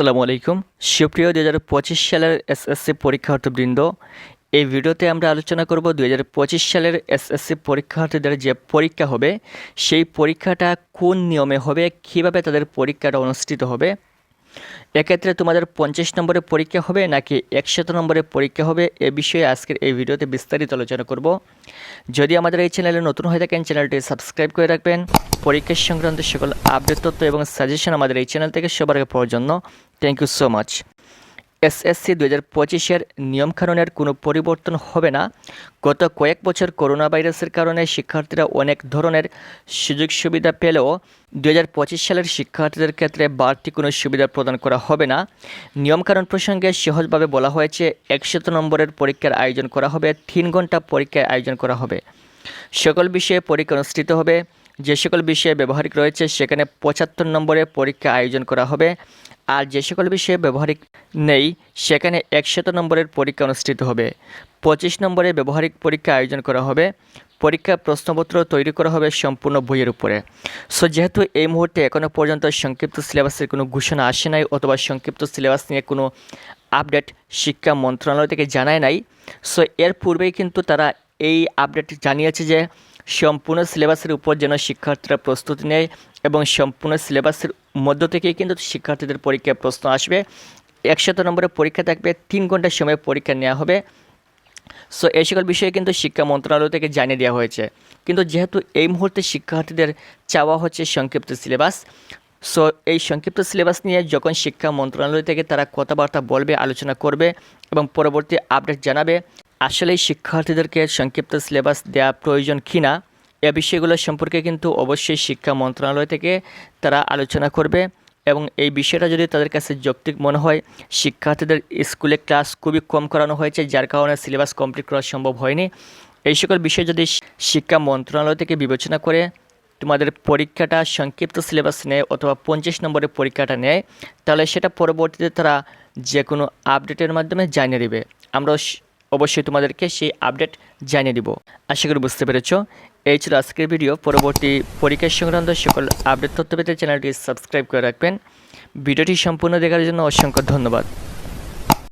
আসসালামু আলাইকুম। সুপ্রিয় দু হাজার পঁচিশ সালের এসএসসি পরীক্ষার্থীবৃন্দ, এই ভিডিওতে আমরা আলোচনা করব দু হাজার পঁচিশ সালের এসএসসি পরীক্ষার্থীদের যে পরীক্ষা হবে, সেই পরীক্ষাটা কোন নিয়মে হবে, কীভাবে তাদের পরীক্ষাটা অনুষ্ঠিত হবে? এক্ষেত্রে তোমাদের পঞ্চাশ নম্বরের পরীক্ষা হবে নাকি একশত নম্বরের পরীক্ষা হবে, এ বিষয়ে আজকের এই ভিডিওতে বিস্তারিত আলোচনা করব। যদি আমাদের এই চ্যানেলে নতুন হয়ে থাকেন, চ্যানেলটি সাবস্ক্রাইব করে রাখবেন। পরীক্ষা সংক্রান্ত সকল আপডেট, তথ্য এবং সাজেশন আমাদের এই চ্যানেল থেকে সবার আগে পাওয়ার জন্য thank you so much SSC দু হাজার পঁচিশের নিয়মকানুনের কোনো পরিবর্তন হবে না। গত কয়েক বছর করোনা ভাইরাসের কারণে শিক্ষার্থীরা অনেক ধরনের সুযোগ সুবিধা পেলেও দু হাজার পঁচিশ সালের শিক্ষার্থীদের ক্ষেত্রে বাড়তি কোনো সুবিধা প্রদান করা হবে না। নিয়মকানুন প্রসঙ্গে সহজভাবে বলা হয়েছে, একশত নম্বরের পরীক্ষার আয়োজন করা হবে, তিন ঘণ্টা পরীক্ষার আয়োজন করা হবে। সকল বিষয়ে পরীক্ষা অনুষ্ঠিত হবে। যে সকল বিষয়ে ব্যবহারিক রয়েছে, সেখানে পঁচাত্তর নম্বরে পরীক্ষা আয়োজন করা হবে। আর যে সকল বিষয়ে ব্যবহারিক নেই, সেখানে একশত নম্বরের পরীক্ষা অনুষ্ঠিত হবে। পঁচিশ নম্বরে ব্যবহারিক পরীক্ষা আয়োজন করা হবে। পরীক্ষা প্রশ্নপত্র তৈরি করা হবে সম্পূর্ণ বইয়ের উপরে। সো যেহেতু এই মুহূর্তে এখনও পর্যন্ত সংক্ষিপ্ত সিলেবাসের কোনো ঘোষণা আসে নাই অথবা সংক্ষিপ্ত সিলেবাস নিয়ে কোনো আপডেট শিক্ষা মন্ত্রণালয় থেকে জানায় নাই সো এর পূর্বেই কিন্তু তারা এই আপডেট জানিয়েছে যে সম্পূর্ণ সিলেবাসের উপর যেন শিক্ষার্থীরা প্রস্তুতি নেয় এবং সম্পূর্ণ সিলেবাসের মধ্য থেকেই কিন্তু শিক্ষার্থীদের পরীক্ষায় প্রশ্ন আসবে। একশত নম্বরের পরীক্ষা থাকবে, তিন ঘণ্টার সময় পরীক্ষা নেওয়া হবে। সো এই সকল বিষয়ে কিন্তু শিক্ষা মন্ত্রণালয় থেকে জানিয়ে দেওয়া হয়েছে। কিন্তু যেহেতু এই মুহূর্তে শিক্ষার্থীদের চাওয়া হচ্ছে সংক্ষিপ্ত সিলেবাস সো এই সংক্ষিপ্ত সিলেবাস নিয়ে যখন শিক্ষা মন্ত্রণালয় থেকে তারা কথাবার্তা বলবে, আলোচনা করবে এবং পরবর্তী আপডেট জানাবে আসলে শিক্ষার্থীদেরকে সংক্ষিপ্ত সিলেবাস দেওয়া প্রয়োজন কি না এ বিষয়গুলো সম্পর্কে কিন্তু অবশ্যই শিক্ষা মন্ত্রণালয় থেকে তারা আলোচনা করবে এবং এই বিষয়টা যদি তাদের কাছে যৌক্তিক মনে হয়, শিক্ষার্থীদের স্কুলে ক্লাস খুবই কম করানো হয়েছে, যার কারণে সিলেবাস কমপ্লিট করা সম্ভব হয়নি। এই সকল বিষয় যদি শিক্ষা মন্ত্রণালয় থেকে বিবেচনা করে, তোমাদের পরীক্ষাটা সংক্ষিপ্ত সিলেবাস নেয় অথবা পঞ্চাশ নম্বরের পরীক্ষাটা নেয়, তাহলে সেটা পরবর্তীতে তারা যে কোনো আপডেটের মাধ্যমে জানিয়ে দেবে। আমরা অবশ্যই তোমাদেরকে সেই আপডেট জানিয়ে দিব। আশা করি বুঝতে পেরেছ। এই ছিল আজকের ভিডিও পরবর্তী পরীক্ষা সংক্রান্ত সকল আপডেট তথ্য পেতে চ্যানেলটি সাবস্ক্রাইব করে রাখবেন। ভিডিওটি সম্পূর্ণ দেখার জন্য অসংখ্য ধন্যবাদ।